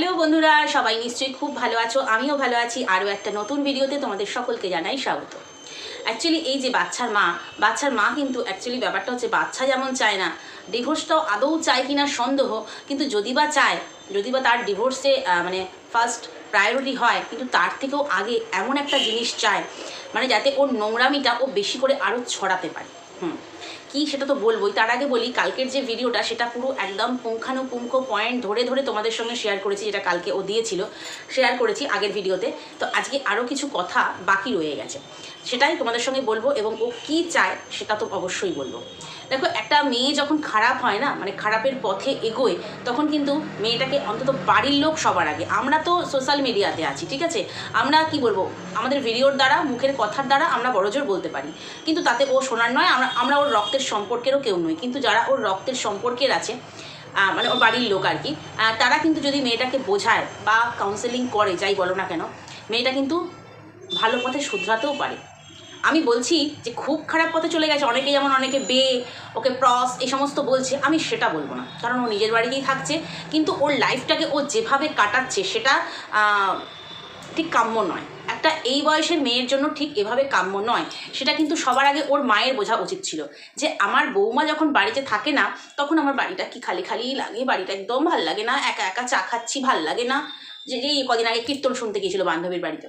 Hello বন্ধুরা, সবাই নিশ্চয়ই খুব ভালো আছো, আমিও ভালো আছি। আরও একটা নতুন ভিডিওতে তোমাদের সকলকে জানাই স্বাগত। অ্যাকচুয়ালি এই যে বাচ্চার মা বাচ্চার মা কিন্তু অ্যাকচুয়ালি ব্যাপারটা হচ্ছে বাচ্চা যেমন চায় না ডিভোর্সটাও আদৌ চায় কিনা সন্দেহ, কিন্তু যদি বা চায়, যদি বা তার ডিভোর্সে মানে ফার্স্ট প্রায়োরিটি হয়, কিন্তু তার থেকেও আগে এমন একটা জিনিস চায় মানে যাতে ওর নোংরামিটা ও বেশি করে আরও ছড়াতে পারে। হুম। কি সেটা তো বলবোই। তার আগে বলি, কালকের যে ভিডিওটা সেটা পুরো একদম পুঙ্খানুপুঙ্খ পয়েন্ট ধরে ধরে তোমাদের সঙ্গে শেয়ার করেছি, যেটা কালকে ও দিয়েছিল। শেয়ার করেছি আগের ভিডিওতে। তো আজকে আরও কিছু কথা বাকি রয়ে গেছে। সেটাই তোমাদের সঙ্গে বলব এবং ও কি চায় সেটা তো অবশ্যই বলব। দেখো, একটা মেয়ে যখন খারাপ হয় না মানে খারাপের পথে এগোয়, তখন কিন্তু মেয়েটাকে অন্তত বাড়ির লোক সবার আগে। আমরা তো সোশ্যাল মিডিয়াতে আছি, ঠিক আছে? আমরা কি বলব? আমাদের ভিডিওর দ্বারা, মুখের কথার দ্বারা আমরা বড়জোর বলতে পারি। কিন্তু তাতে ও শোনার নয়, আমরা আমরা ওর রক্তের সম্পর্কেরও কেউ নই। কিন্তু যারা ওর রক্তের সম্পর্কের আছে মানে ওর বাড়ির লোক আর কি তারা কিন্তু যদি মেয়েটাকে বোঝায় বা কাউন্সেলিং করে, যাই বলো না কেন, মেয়েটা কিন্তু ভালো পথে শুধরাতেও পারে। আমি বলছি যে খুব খারাপ পথে চলে গেছে অনেকে যেমন অনেকে বে ওকে প্রস এই সমস্ত বলছে, আমি সেটা বলব না। কারণ ও নিজের বাড়িতেই থাকছে, কিন্তু ওর লাইফটাকে ও যেভাবে কাটাচ্ছে, সেটা ঠিক কাম্য নয়। একটা এই বয়সের মেয়ের জন্য ঠিক এভাবে কাম্য নয়। সেটা কিন্তু সবার আগে ওর মায়ের বোঝা উচিত ছিল। যে আমার বৌমা যখন বাড়িতে থাকে না, তখন আমার বাড়িটা কি খালি খালি লাগে, বাড়িটা একদম ভালো লাগে না, একা একা চা খাচ্ছি ভালো লাগে না। যে এই কদিন আগে কীর্তন শুনতে গিয়েছিল বান্ধবীর বাড়িতে।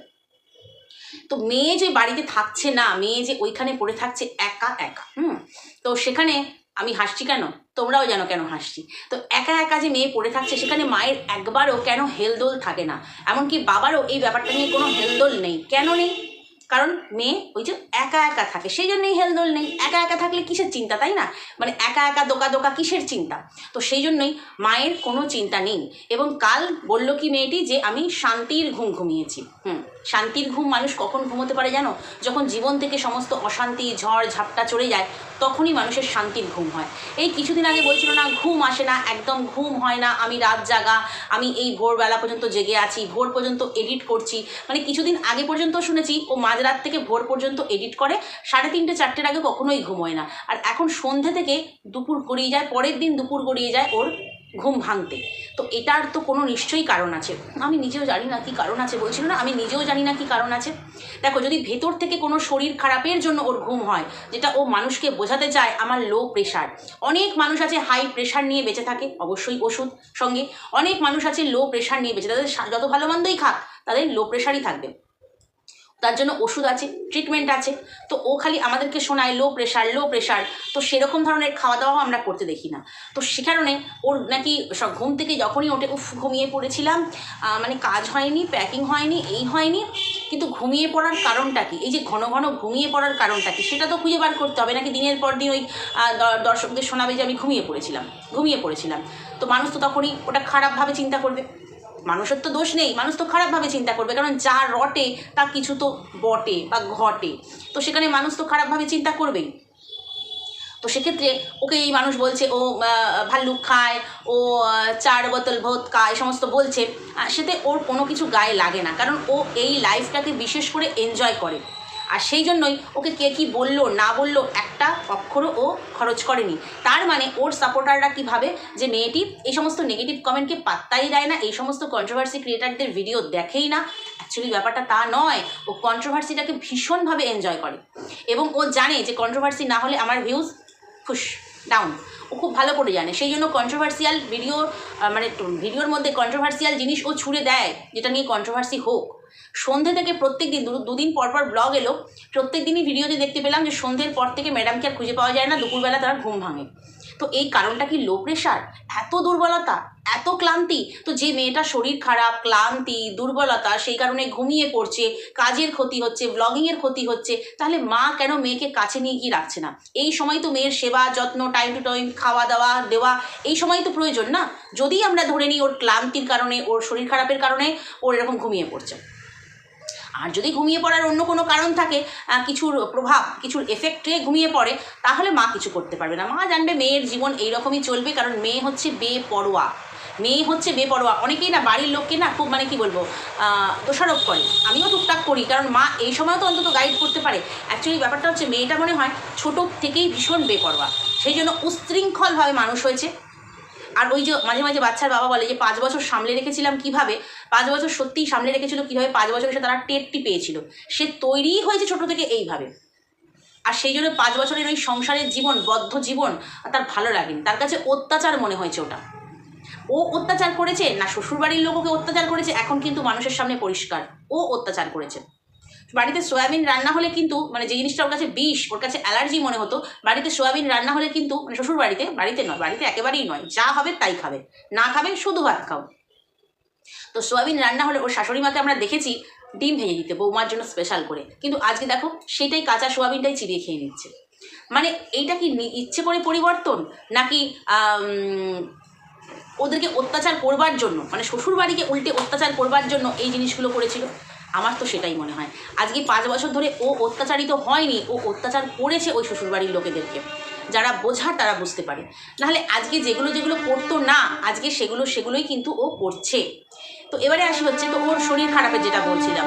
তো মেয়ে যে বাড়িতে থাকছে না, মেয়ে যে ওইখানে পড়ে থাকছে একা একা, হুম? তো সেখানে আমি হাসছি কেন? তোমরাও জানো কেন হাসছি। তো একা একা যে মেয়ে পড়ে থাকছে, সেখানে মায়ের একবারও কেন হেলদোল থাকে না? এমনকি বাবারও এই ব্যাপারটা নিয়ে কোনো হেলদোল নেই। কেন নেই? কারণ মেয়ে ওই যে একা একা থাকে, সেই জন্যই হেলদোল নেই। একা একা থাকলে কিসের চিন্তা, তাই না? মানে একা একা দোকা দোকা কিসের চিন্তা? তো সেই জন্যই মায়ের কোনো চিন্তা নেই। এবং কাল বলল কি মেয়েটি যে আমি শান্তির ঘুম ঘুমিয়েছি। হুম। শান্তির ঘুম মানুষ কখন ঘুমোতে পারে জানো? যখন জীবন থেকে সমস্ত অশান্তি, ঝড়, ঝাপটা চলে যায়, তখনই মানুষের শান্তির ঘুম হয়। এই কিছুদিন আগে বলছিল না, ঘুম আসে না, একদম ঘুম হয় না, আমি রাত জাগা, আমি এই ভোরবেলা পর্যন্ত জেগে আছি, ভোর পর্যন্ত এডিট করছি। মানে কিছুদিন আগে পর্যন্ত শুনেছি, ও মাঝরাত থেকে ভোর পর্যন্ত এডিট করে, সাড়ে তিনটে, চারটের আগে কখনোই ঘুমোয় না। আর এখন সন্ধে থেকে দুপুর গড়িয়ে যায়, পরের দিন দুপুর গড়িয়ে যায় ওর ঘুম ভাঙতে। তো এটার তো কোনো নিশ্চয়ই কারণ আছে। আমি নিজেও জানি না কি কারণ আছে বলছিল না, আমি নিজেও জানি না কি কারণ আছে। দেখো, যদি ভেতর থেকে কোনো শরীর খারাপের জন্য ওর ঘুম হয়, যেটা ও মানুষকে বোঝাতে চায় আমার লো প্রেশার অনেক মানুষ আছে হাই প্রেশার নিয়ে বেঁচে থাকে, অবশ্যই ওষুধ সঙ্গে। অনেক মানুষ আছে লো প্রেশার নিয়ে বেঁচে তাদের যত ভালো মন্দই খাক, তাদের লো প্রেশারই থাকবে। তার জন্য ওষুধ আছে ট্রিটমেন্ট আছে। তো ও খালি আমাদেরকে শোনায় লো প্রেশার লো প্রেশার তো সেরকম ধরনের খাওয়া দাওয়াও আমরা করতে দেখি না। তো সে কারণে ওর নাকি সব ঘুম থেকে যখনই ওঠে, উফ, ঘুমিয়ে পড়েছিলাম। মানে কাজ হয়নি প্যাকিং হয়নি, এই হয়নি। কিন্তু ঘুমিয়ে পড়ার কারণটা কি? এই যে ঘন ঘন ঘুমিয়ে পড়ার কারণটা কি? সেটা তো খুঁজে বার করতে হবে নাকি দিনের পর দিন ওই দর্শকদের শোনাবে যে আমি ঘুমিয়ে পড়েছিলাম ঘুমিয়ে পড়েছিলাম। তো মানুষ তো তখনই ওটা খারাপভাবে চিন্তা করবে। মানুষের তো দোষ নেই, মানুষ তো খারাপভাবে চিন্তা করবে, কারণ যা রটে তা কিছু তো বটে বা ঘটে। তো সেখানে মানুষ তো খারাপভাবে চিন্তা করবেই। তো সেক্ষেত্রে ওকে এই মানুষ বলছে, ও ভাল্লুক খায়, ও চার বোতল ভোত এই সমস্ত বলছে। সেতে ওর কোনো কিছু গায়ে লাগে না, কারণ ও এই লাইফটাকে বিশেষ করে এনজয় করে। আর সেই জন্যই ওকে কে কী বলল, না বলল, একটা অক্ষরও ও খরচ করেনি। তার মানে ওর সাপোর্টাররা কি ভাবে যে মেয়েটি এই সমস্ত নেগেটিভ কমেন্টকে পাত্তাই দেয় না, এই সমস্ত কন্ট্রোভার্সি ক্রিয়েটারদের ভিডিও দেখেই না। অ্যাকচুয়ালি ব্যাপারটা তা নয়, ও কন্ট্রোভার্সিটাকে ভীষণভাবে এনজয় করে। এবং ও জানে যে কন্ট্রোভার্সি না হলে আমার ভিউজ খুশ ডাউন ও খুব ভালো করে জানে। সেই জন্য কন্ট্রোভার্সিয়াল ভিডিও মানে ভিডিওর মধ্যে কন্ট্রোভার্সিয়াল জিনিস ও ছুড়ে দেয়, যেটা নিয়ে কন্ট্রোভার্সি হোক। সন্ধে থেকে প্রত্যেক দিন দুদিন পর পর ব্লগ এলো প্রত্যেক দিনই ভিডিওতে দেখতে পেলাম যে সন্ধ্যের পর থেকে ম্যাডামকে আর খুঁজে পাওয়া যায় না, দুপুরবেলা তার ঘুম ভাঙে। তো এই কারণটা কি লো প্রেশার এত দুর্বলতা, এত ক্লান্তি? তো যে মেয়েটা শরীর খারাপ, ক্লান্তি, দুর্বলতা, সেই কারণে ঘুমিয়ে পড়ছে, কাজের ক্ষতি হচ্ছে ব্লগিংয়ের ক্ষতি হচ্ছে, তাহলে মা কেন মেয়েকে কাছে নিয়ে গিয়ে রাখছে না? এই সময় তো মেয়ের সেবা, যত্ন টাইম টু টাইম খাওয়া দাওয়া, দেওয়া, এই সময় তো প্রয়োজন না? যদি আমরা ধরে নিই ওর ক্লান্তির কারণে, ওর শরীর খারাপের কারণে ওর এরকম ঘুমিয়ে পড়ছে। আর যদি ঘুমিয়ে পড়ার অন্য কোনো কারণ থাকে কিছুর প্রভাব, কিছুর এফেক্টে ঘুমিয়ে পড়ে, তাহলে মা কিছু করতে পারবে না। মা জানবে মেয়ের জীবন এইরকমই চলবে, কারণ মেয়ে হচ্ছে বেপরোয়া। মেয়ে হচ্ছে বেপরোয়া। অনেকেই না, বাড়ির লোককে না খুব মানে কি বলব দোষারোপ করে। আমিও টুকটাক করি, কারণ মা এই সময় তো অন্তত গাইড করতে পারে। অ্যাকচুয়ালি ব্যাপারটা হচ্ছে, মেয়েটা মনে হয় ছোটো থেকেই ভীষণ বেপরোয়া। সেই জন্য উশৃঙ্খলভাবে মানুষ হয়েছে। আর ওই যে মাঝে মাঝে বাচ্চার বাবা বলে যে পাঁচ বছর সামলে রেখেছিলাম কীভাবে? পাঁচ বছর সত্যিই সামলে রেখেছিল কীভাবে? পাঁচ বছর এসে তারা টেরটি পেয়েছিল। সে তৈরিই হয়েছে ছোট থেকে এইভাবে। আর সেই জন্য পাঁচ বছরের ওই সংসারের জীবন, বদ্ধ জীবন তার ভালো লাগেনি। তার কাছে অত্যাচার মনে হয়েছে ওটা। ও অত্যাচার করেছে, না শ্বশুরবাড়ির লোক ওকে অত্যাচার করেছে, এখন কিন্তু মানুষের সামনে পরিষ্কার। ও অত্যাচার করেছে। বাড়িতে সয়াবিন রান্না হলে কিন্তু মানে যে জিনিসটা ওর কাছে বিষ, ওর কাছে অ্যালার্জি মনে হতো, বাড়িতে সয়াবিন রান্না হলে কিন্তু মানে শ্বশুর বাড়িতে বাড়িতে নয়, বাড়িতে একেবারেই নয়, যা হবে তাই খাবে। না খাবে, শুধু ভাত খাও। তো সোয়াবিন রান্না হলে ওর শাশুড়ি মাকে আমরা দেখেছি, ডিম ভেঙে দিতে, বৌমার জন্য স্পেশাল করে। কিন্তু আজকে দেখো, সেটাই কাঁচা সোয়াবিনটাই চিবিয়ে খেয়ে নিচ্ছে। মানে এইটা কি ইচ্ছে করে পরিবর্তন? নাকি ওদেরকে অত্যাচার করবার জন্য মানে শ্বশুর বাড়িকে উল্টে অত্যাচার করবার জন্য এই জিনিসগুলো করেছিল? আমার তো সেটাই মনে হয়। আজকে পাঁচ বছর ধরে ও অত্যাচারিত হয়নি, ও অত্যাচার করেছে ওই শ্বশুরবাড়ির লোকেদেরকে। যারা বোঝার তারা বুঝতে পারে। নাহলে আজকে যেগুলো যেগুলো করতো না, আজকে সেগুলো সেগুলোই কিন্তু ও করছে। তো এবারে আসি হচ্ছে, তো ওর শরীর খারাপের যেটা বলছিলাম।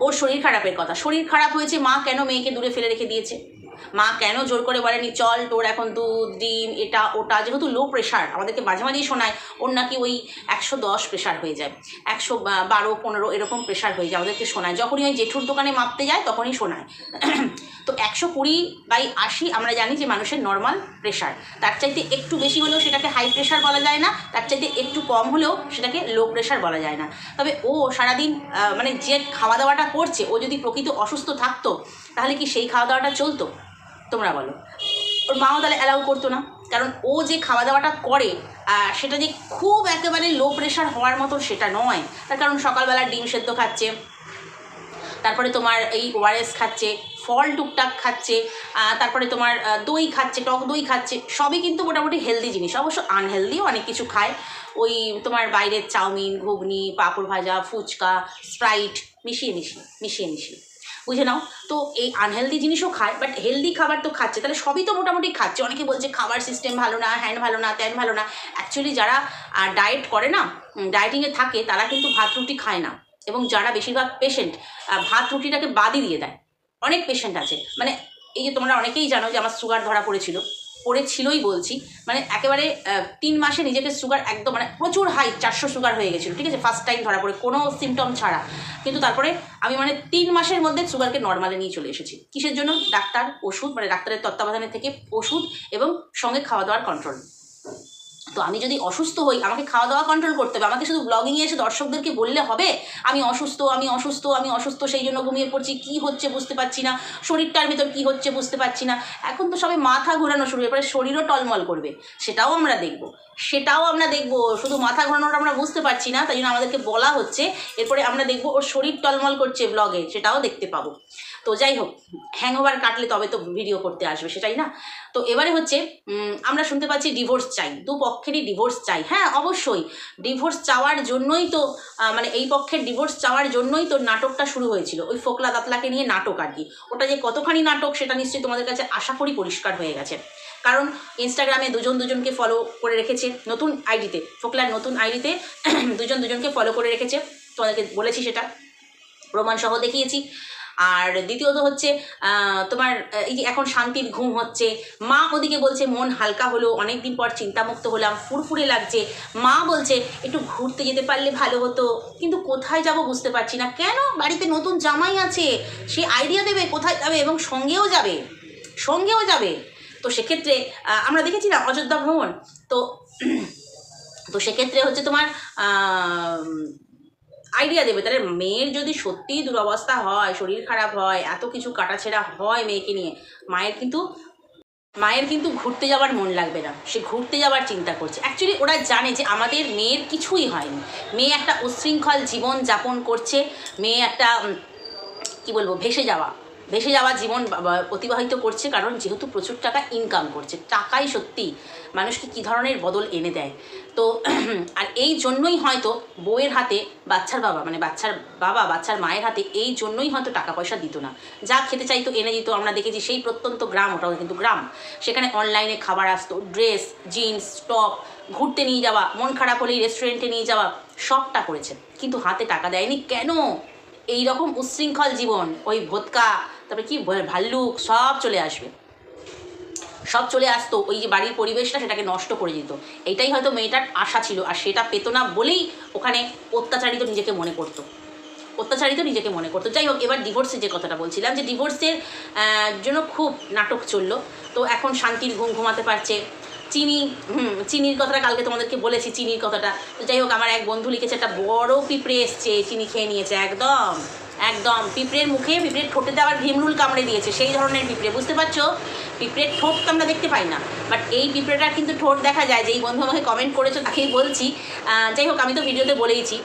ওর শরীর খারাপের কথা। শরীর খারাপ হয়েছে মা কেন মেয়েকে দূরে ফেলে রেখে দিয়েছে? মা কেন জোর করে বলেনি, চল তোর এখন দুধ, ডিম, এটা, ওটা। যেহেতু লো প্রেশার আমাদেরকে মাঝে মাঝেই শোনায়, ওর নাকি ওই একশো দশ প্রেশার হয়ে যায়, একশো বারো, পনেরো এরকম প্রেশার হয়ে যায়, আমাদেরকে শোনায়। যখনই ওই জেঠুর দোকানে মাপতে যায়, তখনই শোনায়। তো একশো কুড়ি বাই আশি, আমরা জানি যে মানুষের নর্মাল প্রেশার তার চাইতে একটু বেশি হলেও সেটাকে হাই প্রেশার বলা যায় না, তার চাইতে একটু কম হলেও সেটাকে লো প্রেশার বলা যায় না। তবে ও সারাদিন মানে যে খাওয়া দাওয়াটা করছে, ও যদি প্রকৃত অসুস্থ থাকতো, তাহলে কি সেই খাওয়া দাওয়াটা চলতো? তোমরা বলো। ওর মাও তাহলে অ্যালাউ করতো না। কারণ ও যে খাওয়া দাওয়াটা করে সেটা যে খুব একেবারে লো প্রেশার হওয়ার মতো সেটা নয়। তার কারণ সকালবেলা ডিম সেদ্ধ খাচ্ছে, তারপরে তোমার এই ওআরএস খাচ্ছে, ফল টুকটাক খাচ্ছে তারপরে তোমার দই খাচ্ছে, টক দই খাচ্ছে, সবই কিন্তু মোটামুটি হেলদি জিনিস। অবশ্য আনহেলদিও অনেক কিছু খায়। ওই তোমার বাইরের চাউমিন, ঘুগনি, পাঁপড় ভাজা, ফুচকা স্প্রাইট মিশিয়ে মিশিয়ে মিশিয়ে মিশিয়ে। বুঝে নাও। তো এই আনহেলদি জিনিসও খায় বাট হেলদি খাবার তো খাচ্ছে। তাহলে সবই তো মোটামুটি খাচ্ছে। অনেকে বলছে খাবার সিস্টেম ভালো না হ্যান্ড ভালো না, ত্যান ভালো না। অ্যাকচুয়ালি যারা ডায়েট করে না ডায়েটিংয়ে থাকে, তারা কিন্তু ভাত রুটি খায় না। এবং যারা বেশিরভাগ পেশেন্ট ভাত রুটিটাকে বাদই দিয়ে দেয়। অনেক পেশেন্ট আছে। মানে এই যে তোমরা অনেকেই জানো যে আমার সুগার ধরা পড়েছিল। পড়েছিলই বলছি মানে একেবারে তিন মাসে নিজেকে সুগার একদম মানে প্রচুর হাই চারশো সুগার হয়ে গেছিল, ঠিক আছে? ফার্স্ট টাইম ধরা পড়ে, কোনো সিমটম ছাড়া। কিন্তু তারপরে আমি মানে তিন মাসের মধ্যে সুগারকে নর্মালে নিয়ে চলে এসেছি। কিসের জন্য? ডাক্তার, ওষুধ মানে ডাক্তারের তত্ত্বাবধানে থেকে ওষুধ এবং সঙ্গে খাওয়া দাওয়ার কন্ট্রোল তো আমি যদি অসুস্থ হই, আমাকে খাওয়া দাওয়া কন্ট্রোল করতে হবে। আমাকে শুধু ব্লগিংয়ে এসে দর্শকদেরকে বললে হবে, আমি অসুস্থ আমি অসুস্থ আমি অসুস্থ, সেই জন্য ঘুমিয়ে পড়ছি, কি হচ্ছে বুঝতে পারছি না, শরীরটার ভিতর কি হচ্ছে বুঝতে পারছি না। এখন তো সবে মাথা ঘোরানো শুরু এরপরে শরীরও টলমল করবে, সেটাও আমরা দেখব। সেটাও আমরা দেখব, শুধু মাথা ঘোরানোটা আমরা বুঝতে পারছি না, তাই জন্য আমাদেরকে বলা হচ্ছে, এরপরে আমরা দেখব ওর শরীর টলমল করছে ব্লগে সেটাও দেখতে পাবো। তো যাই হোক হ্যাংওভার কাটলে তবে তো ভিডিও করতে আসবে, সেটাই না? তো এবারে হচ্ছে আমরা শুনতে পাচ্ছি ডিভোর্স চাই, দু পক্ষেরই ডিভোর্স চাই। হ্যাঁ অবশ্যই ডিভোর্স চাওয়ার জন্যই তো মানে এই পক্ষের ডিভোর্স চাওয়ার জন্যই তো নাটকটা শুরু হয়েছিল, ওই ফোকলা দাতলাকে নিয়ে নাটক আর কি। ওটা যে কতখানি নাটক, সেটা নিশ্চয়ই তোমাদের কাছে আশা করি পরিষ্কার হয়ে গেছে। কারণ ইনস্টাগ্রামে দুজন দুজনকে ফলো করে রেখেছে, নতুন আইডিতে ফোকলার নতুন আইডিতে দুজন দুজনকে ফলো করে রেখেছে। তোমাদেরকে বলেছি সেটা প্রমাণ সহ দেখিয়েছি। আর দ্বিতীয়ত হচ্ছে তোমার এই যে এখন শান্তির ঘুম হচ্ছে, মা ওদিকে বলছে, মন হালকা হলো, অনেকদিন পর চিন্তামুক্ত হলাম, ফুরফুরে লাগছে। মা বলছে, একটু ঘুরতে যেতে পারলে ভালো হতো। কিন্তু কোথায় যাব বুঝতে পারছি না। কেন? বাড়িতে নতুন জামাই আছে, সে আইডিয়া দেবে কোথায় যাবে এবং সঙ্গেও যাবে সঙ্গেও যাবে। তো সেক্ষেত্রে আমরা দেখেছি না অযোধ্যা ভ্রমণ? তো তো সেক্ষেত্রে হচ্ছে তোমার আইডিয়া দেবে। তাহলে মেয়ের যদি সত্যিই দুরবস্থা হয়, শরীর খারাপ হয়, এত কিছু কাটাছেড়া হয় মেয়েকে নিয়ে, মায়ের কিন্তু মায়ের কিন্তু ঘুরতে যাওয়ার মন লাগবে না। সে ঘুরতে যাওয়ার চিন্তা করছে। অ্যাকচুয়ালি ওরা জানে যে আমাদের মেয়ের কিছুই হয়নি। মেয়ে একটা উশৃঙ্খল জীবন যাপন করছে, মেয়ে একটা কি বলব, ভেসে যাওয়া। ভেসে যাওয়া জীবন অতিবাহিত করছে কারণ যেহেতু প্রচুর টাকা ইনকাম করছে, টাকাই সত্যি মানুষকে কী ধরনের বদল এনে দেয়? তো আর এই জন্যই হয়তো বউয়ের হাতে বাচ্চার বাবা মানে বাচ্চার বাবা, বাচ্চার মায়ের হাতে এই জন্যই হয়তো টাকা পয়সা দিত না। যা খেতে চাইতো এনে দিত, আমরা দেখেছি সেই প্রত্যন্ত গ্রাম, ওটাও কিন্তু গ্রাম। সেখানে অনলাইনে খাবার আসতো ড্রেস জিন্স টপ ঘুরতে নিয়ে যাওয়া, মন খারাপ হলেই রেস্টুরেন্টে নিয়ে যাওয়া, সবটা করেছে। কিন্তু হাতে টাকা দেয়নি কেন? এই রকম উচ্ছৃঙ্খল জীবন, ওই ভোটকা তারপরে কি ভাল্লুক সব চলে আসবে। সব চলে আসতো, ওই যে বাড়ির পরিবেশটা সেটাকে নষ্ট করে দিত। এইটাই হয়তো মেয়েটার আশা ছিল, আর সেটা পেতো না বলেই ওখানে অত্যাচারিত নিজেকে মনে করতো। অত্যাচারিত নিজেকে মনে করতো। যাই হোক, এবার ডিভোর্সের যে কথাটা বলছিলাম, যে ডিভোর্সের জন্য খুব নাটক চলল। তো এখন শান্তির ঘুম ঘুমাতে পারছে। চিনি, হুম, চিনির কথাটা কালকে তোমাদেরকে বলেছি, চিনির কথাটা। তো যাই হোক, আমার এক বন্ধু লিখেছে, একটা বড় পিঁপড়ে এসছে, চিনি খেয়ে নিয়েছে, একদম। একদম পিঁপড়ের মুখে পিঁপড়ের ঠোঁটেতে আবার ভীমরুল কামড়ে দিয়েছে, সেই ধরনের পিঁপড়ে, বুঝতে পারছ? পিঁপড়ের ঠোঁট তো আমরা দেখতে পাই না বাট এই পিঁপড়েটার কিন্তু ঠোঁট দেখা যায়, যেই বন্ধু আমাকে কমেন্ট করেছ তাকেই বলছি। যাই হোক, আমি তো ভিডিওতে বলেইছি,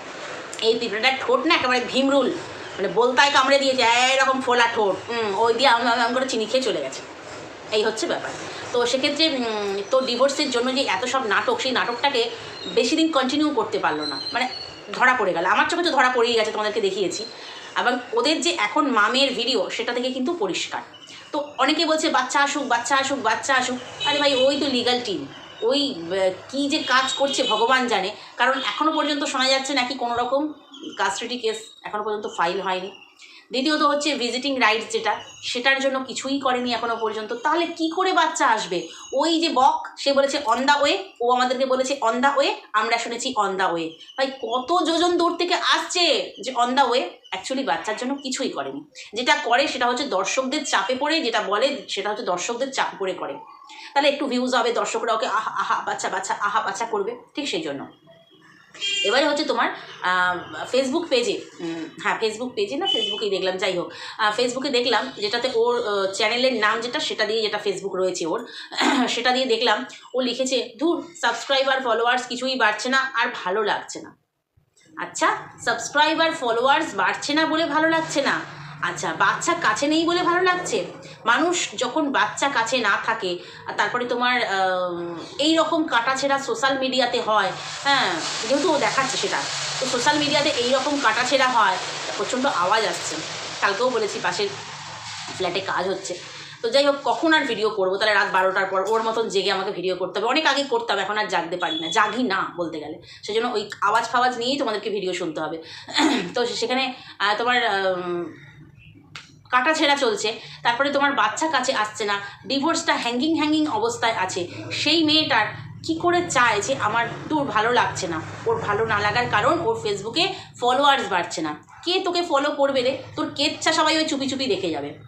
এই পিঁপড়েটার ঠোঁট না একেবারে ভীমরুল মানে বলতায় কামড়ে দিয়েছে এরকম ফোলা ঠোঁট ওই দিয়ে আমি আমি করে চিনি খেয়ে চলে গেছে, এই হচ্ছে ব্যাপার। তো সেক্ষেত্রে তো ডিভোর্সের জন্য যে এত সব নাটক, সেই নাটকটাকে বেশি দিন কন্টিনিউ করতে পারল না মানে ধরা পড়ে গেল। আমার চোখে তো ধরা পড়েই গেছে, তোমাদেরকে দেখিয়েছি। এবং ওদের যে এখন মামের ভিডিও সেটা থেকে কিন্তু পরিষ্কার। তো অনেকে বলছে, বাচ্চা আসুক বাচ্চা আসুক বাচ্চা আসুক। আরে ভাই, ওই তো লিগাল টিম ওই কি যে কাজ করছে ভগবান জানে। কারণ এখনও পর্যন্ত শোনা যাচ্ছে নাকি কোনো রকম কাস্টডি কেস এখনও পর্যন্ত ফাইল হয়নি। দ্বিতীয়ত হচ্ছে ভিজিটিং রাইটস যেটা, সেটার জন্য কিছুই করেনি এখনও পর্যন্ত। তাহলে কি করে বাচ্চা আসবে? ওই যে বক, সে বলেছে অন দা ওয়ে ও আমাদেরকে বলেছে অন দা ওয়ে আমরা শুনেছি অন দা ওয়ে ভাই, কত যোজন দূর থেকে আসছে যে অন দা ওয়ে অ্যাকচুয়ালি বাচ্চার জন্য কিছুই করেনি। যেটা করে সেটা হচ্ছে দর্শকদের চাপে পড়ে, যেটা বলে সেটা হচ্ছে দর্শকদের চাপ পড়ে করে। তাহলে একটু ভিউজ হবে দর্শকরা ওকে আহা আহা, বাচ্চা বাচ্চা, আহা, বাচ্চা করবে, ঠিক সেই জন্য। এবারে হচ্ছে তোমার ফেসবুক পেজে হ্যাঁ ফেসবুক পেজে না ফেসবুকেই দেখলাম, যাই হোক ফেসবুকে দেখলাম যেটাতে ওর চ্যানেলের নাম যেটা, সেটা দিয়ে যেটা ফেসবুক রয়েছে ওর, সেটা দিয়ে দেখলাম, ও লিখেছে, ধুর সাবস্ক্রাইবার ফলোয়ার্স কিছুই বাড়ছে না, আর ভালো লাগছে না। আচ্ছা সাবস্ক্রাইবার ফলোয়ার্স বাড়ছে না বলে ভালো লাগছে না? আচ্ছা বাচ্চা কাছে নেই বলে ভালো লাগছে? মানুষ যখন বাচ্চা কাছে না থাকে তারপরে তোমার এই রকম কাটাছেড়া সোশ্যাল মিডিয়াতে হয় হ্যাঁ যেহেতু ও দেখাচ্ছে সেটা, তো সোশ্যাল মিডিয়াতে এই রকম কাটাছেড়া হয় প্রচণ্ড আওয়াজ আসছে। কালকেও বলেছি, পাশের ফ্ল্যাটে কাজ হচ্ছে। তো যাই হোক, কখন আর ভিডিও করব? তাহলে রাত বারোটার পর ওর মতন জেগে আমাকে ভিডিও করতে হবে। অনেক আগে করতাম এখন আর জাগতে পারি না। জাগি না, বলতে গেলে। সেজন্য ওই আওয়াজ ফাওয়াজ নিয়েই তোমাদেরকে ভিডিও শুনতে হবে। তো সেখানে তোমার কাটা ছেঁড়া চলছে। তারপরে তোমার বাচ্চা কাছে আসছে না। ডিভোর্সটা হ্যাঙ্গিং হ্যাঙ্গিং অবস্থায় আছে। সেই মেয়েটার কি করে চায় যে আমার তোর ভালো লাগছে না? ওর ভালো না লাগার কারণ ওর ফেসবুকে ফলোয়ার্স বাড়ছে না। কে তোকে ফলো করবে রে? তোর কেচ্ছা সবাই ওই চুপি চুপি দেখে যাবে।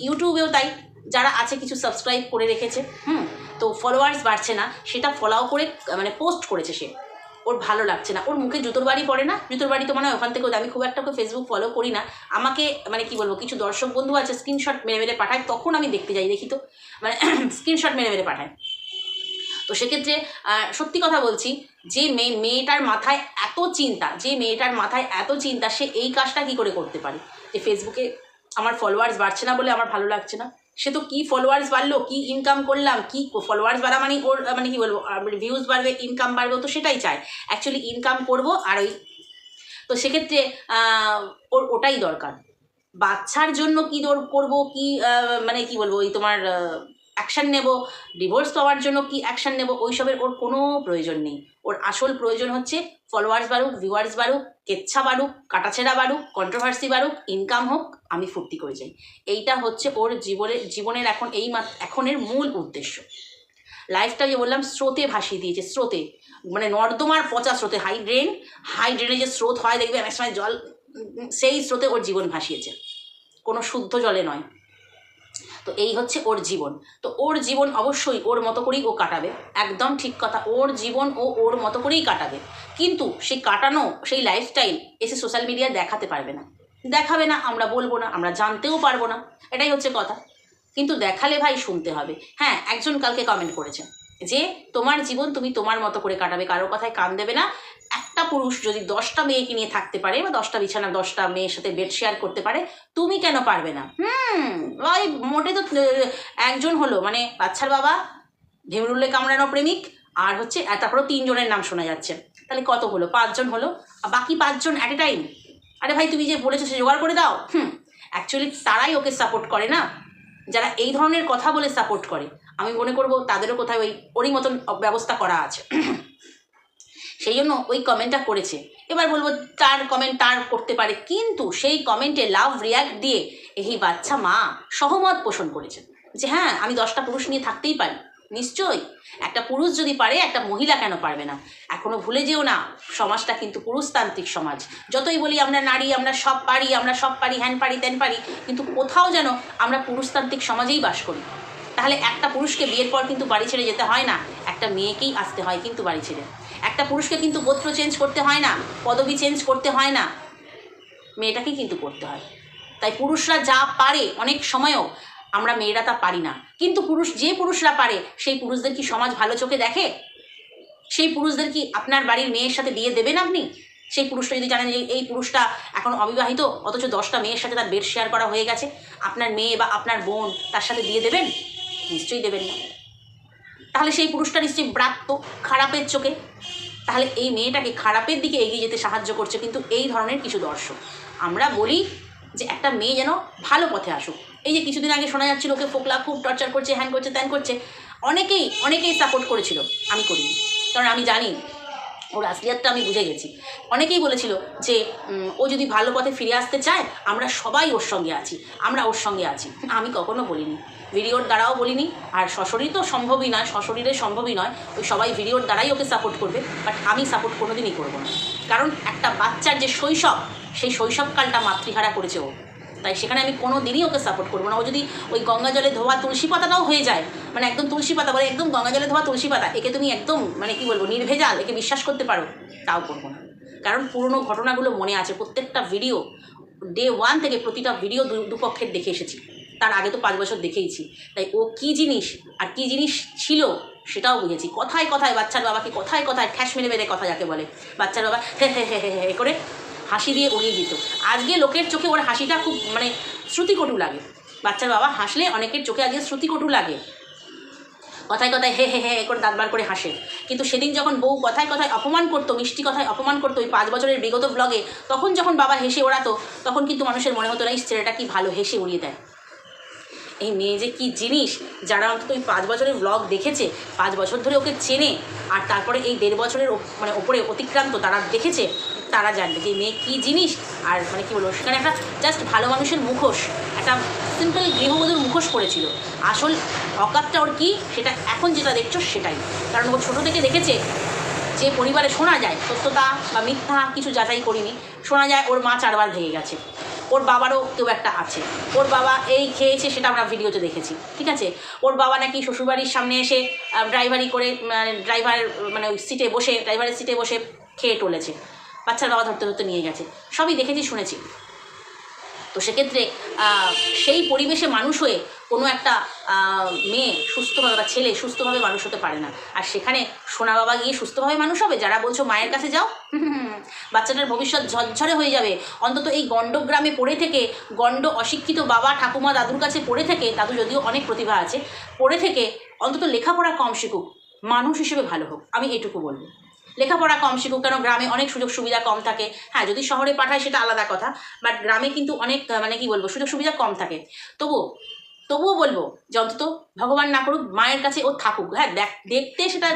ইউটিউবেও তাই। যারা আছে কিছু সাবস্ক্রাইব করে রেখেছে, হুম? তো ফলোয়ার্স বাড়ছে না। সেটা ফলাও করে মানে পোস্ট করেছে সে। ওর ভালো লাগছে না। ওর মুখে জুতোর বাড়ি পড়ে না? জুতোর বাড়ি তো মানে ওখান থেকে আমি খুব একটা ওকে ফেসবুক ফলো করি না। আমাকে মানে কি বলব, কিছু দর্শক বন্ধু আছে স্ক্রিনশট মেরে মেরে পাঠায়, তখন আমি দেখতে যাই, দেখি তো। মানে স্ক্রিনশট মেরে মেরে পাঠায়। তো সেক্ষেত্রে সত্যি কথা বলছি, যে মেয়ে, মেয়েটার মাথায় এত চিন্তা, যে মেয়েটার মাথায় এত চিন্তা, সে এই কাজটা কি করে করতে পারে? যে ফেসবুকে আমার ফলোয়ার্স বাড়ছে না বলে আমার ভালো লাগছে না? সে তো কী ফলোয়ার্স বাড়লো, কী ইনকাম করলাম, কী ফলোয়ার্স বাড়া মানে ওর মানে কী বলব ভিউজ বাড়বে ইনকাম বাড়বে তো সেটাই চায়। অ্যাকচুয়ালি ইনকাম করব আর ওই, তো সেক্ষেত্রে ওর ওটাই দরকার। বাচ্চার জন্য কী দর, করব, কী মানে কি বলব, ওই তোমার অ্যাকশান নেব ডিভোর্স পাওয়ার জন্য কি অ্যাকশান নেব, ওইসবের ওর কোনো প্রয়োজন নেই। ওর আসল প্রয়োজন হচ্ছে ফলোয়ার্স বাড়ুক ভিউয়ার্স বাড়ুক, কেচ্ছা বাড়ুক, কাটাছেড়া বাড়ুক কন্ট্রোভার্সি বাড়ুক ইনকাম হোক, আমি ফুর্তি করে যাই। এইটা হচ্ছে ওর জীবনের জীবনের এখন এই এখনের মূল উদ্দেশ্য। লাইফটা যে বললাম, স্রোতে ভাসিয়ে দিয়েছে, স্রোতে। মানে নর্দমার পচা স্রোতে হাই ড্রেন হাই ড্রেনে যে স্রোত হয়, দেখবে অনেক সময় জল সেই স্রোতে ওর জীবন ভাসিয়েছে। কোনো শুদ্ধ জলে নয়। তো এই হচ্ছে ওর জীবন। তো ওর জীবন অবশ্যই ওর মতো করেই ও কাটাবে। একদম ঠিক কথা, ওর জীবন ও ওর মতো করেই কাটাবে। কিন্তু সেই কাটানো, সেই লাইফস্টাইল এসে সোশ্যাল মিডিয়া দেখাতে পারবে না। দেখাবে না, আমরা বলব না, আমরা জানতেও পারব না। এটাই হচ্ছে কথা। কিন্তু দেখালে ভাই শুনতে হবে। হ্যাঁ একজন কালকে কমেন্ট করেছে যে, তোমার জীবন তুমি তোমার মতো করে কাটাবে। কারোর কথায় কান দেবে না। একটা পুরুষ যদি দশটা মেয়েকে নিয়ে থাকতে পারে বা দশটা বিছানা, দশটা মেয়ের সাথে বেড শেয়ার করতে পারে, তুমি কেন পারবে না? হুম, ওই মোটে তো একজন হলো মানে বাচ্চার বাবা ভীমরুল্লে কামড়ানো প্রেমিক, আর হচ্ছে তারপরেও তিনজনের নাম শোনা যাচ্ছে। তাহলে কত হলো? পাঁচজন হলো? আর বাকি পাঁচজন অ্যাট এ টাইম আরে ভাই, তুমি যে বলেছ সে জোগাড় করে দাও। হুম অ্যাকচুয়ালি তারাই ওকে সাপোর্ট করে না? যারা এই ধরনের কথা বলে সাপোর্ট করে। আমি মনে করব তাদেরও কোথায় ওই ওরই মতন ব্যবস্থা করা আছে। সেই জন্য ওই কমেন্টটা করেছে। এবার বলব, তার কমেন্ট তার করতে পারে, কিন্তু সেই কমেন্টে লাভ রিয়াক্ট দিয়ে এই বাচ্চা মা সহমত পোষণ করেছে। যে হ্যাঁ আমি দশটা পুরুষ নিয়ে থাকতেই পারি। নিশ্চয়ই। একটা পুরুষ যদি পারে, একটা মহিলা কেন পারবে না? এখনও ভুলে যেও না, সমাজটা কিন্তু পুরুষতান্ত্রিক সমাজ। যতই বলি আমরা নারী, আমরা সব পারি, আমরা সব পারি, হ্যান পারি, ত্যান পারি, কিন্তু কোথাও যেন আমরা পুরুষতান্ত্রিক সমাজেই বাস করি। তাহলে একটা পুরুষকে বিয়ের পর কিন্তু বাড়ি ছেড়ে যেতে হয় না। একটা মেয়েকেই আসতে হয় কিন্তু বাড়ি ছেড়ে। একটা পুরুষকে কিন্তু গোত্র চেঞ্জ করতে হয় না, পদবি চেঞ্জ করতে হয় না। মেয়েটাকেই কিন্তু করতে হয়। তাই পুরুষরা যা পারে, অনেক সময়ও আমরা মেয়েরা তা পারি না। কিন্তু পুরুষ, যে পুরুষরা পারে, সেই পুরুষদের কি সমাজ ভালো চোখে দেখে? সেই পুরুষদের কি আপনার বাড়ির মেয়ের সাথে দিয়ে দেবেন আপনি? সেই পুরুষটা যদি জানেন যে এই পুরুষটা এখন অবিবাহিত, অথচ দশটা মেয়ের সাথে তার বেড শেয়ার করা হয়ে গেছে, আপনার মেয়ে বা আপনার বোন তার সাথে দিয়ে দেবেন? নিশ্চয়ই দেবেন না। তাহলে সেই পুরুষটা নিশ্চয়ই ব্রাত্য খারাপের চোখে। তাহলে এই মেয়েটাকে খারাপের দিকে এগিয়ে যেতে সাহায্য করছে কিন্তু এই ধরনের কিছু দর্শক। আমরা বলি যে একটা মেয়ে যেন ভালো পথে আসুক। এই যে কিছুদিন আগে শোনা যাচ্ছিল ওকে ফোকলা খুব টর্চার করছে হ্যান করছে, ত্যান করছে। অনেকেই অনেকেই সাপোর্ট করেছিল। আমি করিনি। কারণ আমি জানি ওর আসলিয়াতটা আমি বুঝে গেছি। অনেকেই বলেছিল যে ও যদি ভালো পথে ফিরে আসতে চায়, আমরা সবাই ওর সঙ্গে আছি, আমরা ওর সঙ্গে আছি। আমি কখনো বলিনি। ভিডিওর দ্বারাও বলিনি, আর সশরীর তো সম্ভবই নয়, সশরীরে সম্ভবই নয়, ওই সবাই ভিডিওর দ্বারাই ওকে সাপোর্ট করবে বাট আমি সাপোর্ট কোনোদিনই করব না। কারণ একটা বাচ্চার যে শৈশব, সেই শৈশবকালটা মাতৃহারা করেছে ও। তাই সেখানে আমি কোনো দিনই ওকে সাপোর্ট করব না। ও যদি ওই গঙ্গা জলে ধোয়া তুলসী পাতাটাও হয়ে যায় মানে একদম তুলসী পাতা বলে একদম গঙ্গা জলে ধোয়া তুলসী পাতা, একে তুমি একদম মানে কি বলব, নির্ভেজাল, একে বিশ্বাস করতে পারো, তাও করব না। কারণ পুরনো ঘটনাগুলো মনে আছে, প্রত্যেকটা ভিডিও ডে ওয়ান থেকে প্রতিটা ভিডিও দুপক্ষের দেখে এসেছি। তার আগে তো পাঁচ বছর দেখেইছি। তাই ও কি জিনিস আর কি জিনিস ছিল সেটাও বুঝেছি। কথায় কথায় বাচ্চার বাবাকে কথায় কথায় ঠ্যাস মেরে মেরে কথা যাকে বলে। বাচ্চার বাবা হে হে হে হে, করে হাসি দিয়ে উড়িয়ে দিত। আজকে লোকের চোখে ওর হাসিটা খুব মানে শ্রুতিকটু লাগে। বাচ্চার বাবা হাসলে অনেকের চোখে আজকে শ্রুতিকটু লাগে। কথায় কথায় হে হে হে করে দাঁত বার করে হাসে। কিন্তু সেদিন যখন বউ কথায় কথায় অপমান করতো, মিষ্টি কথায় অপমান করতো ওই পাঁচ বছরের বিগত ব্লগে তখন যখন বাবা হেসে ওড়াতো, তখন কিন্তু মানুষের মনে হতো না এই ছেলেটা কি ভালো হেসে উড়িয়ে দেয়? এই মেয়ে যে কী জিনিস, যারা অন্তত ওই পাঁচ বছরের ব্লগ দেখেছে, পাঁচ বছর ধরে ওকে চেনে, আর তারপরে এই দেড় বছরের মানে ওপরে অতিক্রান্ত তারা দেখেছে তারা জানবে যে মেয়ে কী জিনিস? আর মানে কী বলব, সেখানে একটা জাস্ট ভালো মানুষের মুখোশ, একটা সিম্পল গৃহবধূর মুখোশ পড়েছিল। আসল অকাতটা ওর কী? সেটা এখন যেটা দেখছ সেটাই। কারণ ও ছোটো থেকে দেখেছে যে পরিবারে শোনা যায়, সত্যতা বা মিথ্যা কিছু যাচাই করিনি। শোনা যায় ওর মা চারবার ভেঙে গেছে। ওর বাবারও কেউ একটা আছে। ওর বাবা এই খেয়েছে সেটা আমরা ভিডিওতে দেখেছি, ঠিক আছে? ওর বাবা নাকি শ্বশুরবাড়ির সামনে এসে ড্রাইভারি করে ড্রাইভার মানে সিটে বসে, ড্রাইভারের সিটে বসে খেয়ে টলেছে। বাচ্চার বাবা ধরতে ধরতে নিয়ে গেছে। সবই দেখেছি, শুনেছি। তো সেক্ষেত্রে সেই পরিবেশে মানুষ হয়ে কোনো একটা মেয়ে সুস্থভাবে বা ছেলে সুস্থভাবে মানুষ হতে পারে না। আর সেখানে সোনা বাবা গিয়ে সুস্থভাবে মানুষ হবে? যারা বলছো মায়ের কাছে যাও। বাচ্চাটার ভবিষ্যৎ ঝরঝরে হয়ে যাবে। অন্তত এই গণ্ডগ্রামে পড়ে থেকে, গণ্ড অশিক্ষিত বাবা, ঠাকুমা, দাদুর কাছে পড়ে থেকে, দাদু যদিও অনেক প্রতিভা আছে, পড়ে থেকে অন্তত লেখাপড়া কম শিখুক, মানুষ হিসেবে ভালো হোক। আমি এটুকু বলব। লেখাপড়া কম শিখুক, কেন গ্রামে অনেক সুযোগ সুবিধা কম থাকে। হ্যাঁ যদি শহরে পাঠায় সেটা আলাদা কথা বাট গ্রামে কিন্তু অনেক মানে কি বলব, সুযোগ সুবিধা কম থাকে। তবু তবুও বলব যে অন্তত ভগবান না করুক, মায়ের কাছে ও থাকুক। হ্যাঁ দেখ, দেখতে সেটা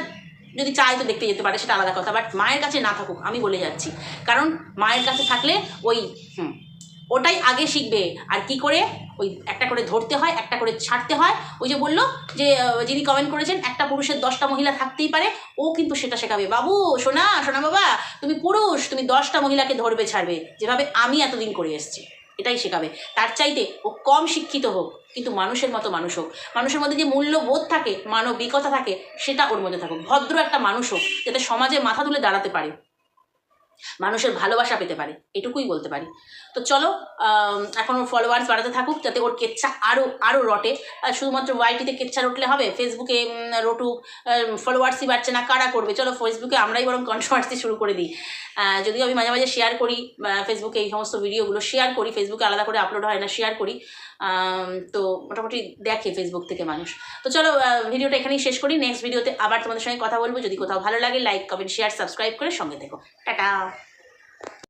যদি চায় তো দেখতে যেতে পারে, সেটা আলাদা কথা বাট মায়ের কাছে না থাকুক, আমি বলে যাচ্ছি। কারণ মায়ের কাছে থাকলে ওই, হুম ওটাই আগে শিখবে। আর কি করে? ওই একটা করে ধরতে হয়, একটা করে ছাড়তে হয়। ওই যে বলল যে যিনি কমেন্ট করেছেন, একটা পুরুষের দশটা মহিলা থাকতেই পারে, ও কিন্তু সেটা শেখাবে। বাবু, সোনা সোনা বাবা, তুমি পুরুষ, তুমি দশটা মহিলাকে ধরবে, ছাড়বে। যেভাবে আমি এতদিন করে এসেছি, এটাই শেখাবে। তার চাইতে ও কম শিক্ষিত হোক, কিন্তু মানুষের মতো মানুষ হোক। মানুষের মধ্যে যে মূল্যবোধ থাকে, মানবিকতা থাকে, সেটা ওর মধ্যে থাকুক। ভদ্র একটা মানুষ হোক, যাতে সমাজে মাথা তুলে দাঁড়াতে পারে। মানুষের ভালোবাসা পেতে পারে, এটুকুই বলতে পারি। তো চলো এখন ওর ফলোয়ার্স বাড়াতে থাকুক যাতে ওর কেচ্ছা আরও আরও রটে। শুধুমাত্র ওয়াইটিতে কেচ্ছা রটলে হবে? ফেসবুকে রটুক ফলোয়ার্সই বাড়ছে না, কারা করবে? চলো ফেসবুকে আমরাই বরং কন্ট্রোভার্সি শুরু করে দিই। যদিও আমি মাঝে মাঝে শেয়ার করি ফেসবুকে এই সমস্ত ভিডিওগুলো শেয়ার করি ফেসবুকে আলাদা করে আপলোড হয় না শেয়ার করি। তো মোটামুটি দেখে ফেসবুক থেকে মানুষ। তো চলো ভিডিওটা এখানেই শেষ করি। নেক্সট ভিডিওতে আবার তোমাদের সঙ্গে কথা বলব। যদি কোথাও ভালো লাগে লাইক কমেন্ট শেয়ার সাবস্ক্রাইব করে সঙ্গে দেখো টাটা!